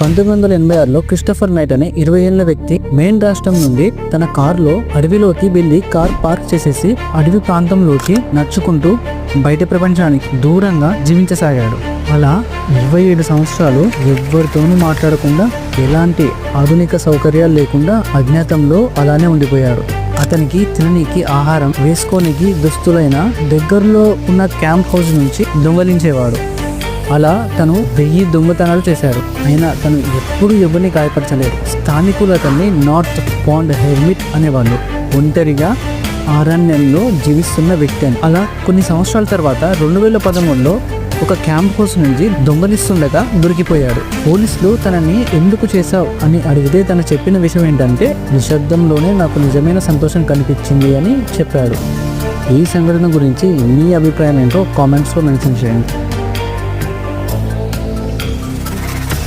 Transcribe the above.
పంతొమ్మిది వందల ఎనభై ఆరులో క్రిస్టఫర్ నైట్ అనే ఇరవై ఏళ్ళ వ్యక్తి మెయిన్ రాష్ట్రం నుండి తన కారులో అడవిలోకి వెళ్ళి కార్ పార్క్ చేసేసి అడవి ప్రాంతంలోకి నడుచుకుంటూ బయట ప్రపంచానికి దూరంగా జీవించసాగాడు. అలా ఇరవై ఏడు సంవత్సరాలు ఎవ్వరితోనూ మాట్లాడకుండా ఎలాంటి ఆధునిక సౌకర్యాలు లేకుండా అజ్ఞాతంలో అలానే ఉండిపోయాడు. అతనికి తిననీకి ఆహారం వేసుకోనికి దుస్తులైన దగ్గరలో ఉన్న క్యాంప్ హౌస్ నుంచి దొంగలించేవాడు. అలా తను వెయ్యి దొంగతనాలు చేశాడు. అయినా తను ఎప్పుడు ఎవరిని గాయపరచలేదు. స్థానికులు అతన్ని నార్త్ పాండ్ హెర్మిట్ అనేవాళ్ళు. ఒంటరిగా అరణ్యంలో జీవిస్తున్న వ్యక్తి అని. అలా కొన్ని సంవత్సరాల తర్వాత రెండు వేల పదమూడులో ఒక క్యాంప్ హౌస్ నుంచి దొంగలిస్తుండగా దొరికిపోయాడు. పోలీసులు తనని ఎందుకు చేశావు అని అడిగితే తను చెప్పిన విషయం ఏంటంటే నిశ్శబ్దంలోనే నాకు నిజమైన సంతోషం కనిపించింది అని చెప్పాడు. ఈ సంఘటన గురించి మీ అభిప్రాయం ఏంటో కామెంట్స్లో మెన్షన్ చేయండి.